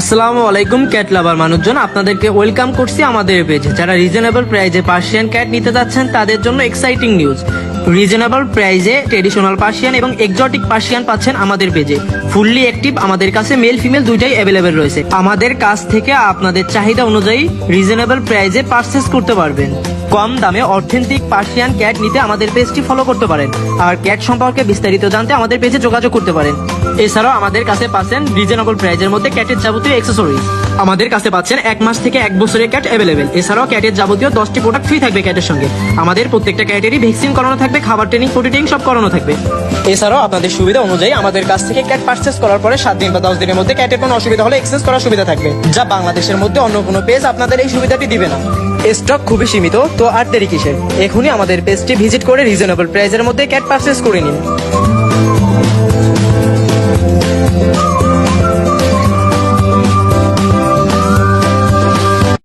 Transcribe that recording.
আসসালামু আলাইকুম ক্যাট লাভার মানুষজন। আপনাদেরকে ওয়েলকাম করছি আমাদের পেজে যারা রিজনেবল প্রাইজে পার্সিয়ান ক্যাট নিতে যাচ্ছেন, তাদের জন্য এক্সাইটিং নিউজ রিজনেবল প্রাইজে ট্রেডিশনাল পার্সিয়ান এবং এক্সোটিক পার্সিয়ান পাচ্ছেন আমাদের পেজে ফুললি অ্যাক্টিভ আমাদের কাছে মেল ফিমেল দুইটাই অ্যাভেলেবেল রয়েছে। আমাদের কাছ থেকে আপনাদের চাহিদা অনুযায়ী রিজনেবল প্রাইজে পারচেস করতে পারবেন। কম দামে অথেন্টিক পার্সিয়ান ক্যাট নিতে আমাদের পেজটি ফলো করতে পারেন। আর ক্যাট সম্পর্কে বিস্তারিত জানতে আমাদের পেজে যোগাযোগ করতে পারেন। এছাড়াও আমাদের কাছে পাচ্ছেন রিজনেবল প্রাইজের মধ্যে ক্যাটের যাবতীয় অ্যাক্সেসরিজ আমাদের কাছে পাচ্ছেন এক মাস থেকে এক বছরের ক্যাট অ্যাভেলেবেল এছাড়াও ক্যাটের যাবতীয় দশটি প্রোডাক্ট ফ্রি থাকবে ক্যাটের সঙ্গে। আমাদের প্রত্যেকটা ক্যাটেরই ভ্যাকসিন করানো থাকবে, খাবার ট্রেনিং ট্রেনিং সব করানো থাকবে। এছাড়াও আপনাদের সুবিধা অনুযায়ী আমাদের কাছ থেকে ক্যাট পারচেস করার পরে সাত দিন বা দশ দিনের মধ্যে ক্যাটের কোনো অসুবিধা হলে এক্সচেঞ্জ করার সুবিধা থাকবে, যা বাংলাদেশের মধ্যে অন্য কোনো পেজ আপনাদের এই সুবিধাটি দিবে না। স্টক খুবই সীমিত, তো আর দেরি কিসের? এখনই আমাদের পেজটি ভিজিট করে রিজনেবল প্রাইসের মধ্যে ক্যাট পারচেস করে নিন।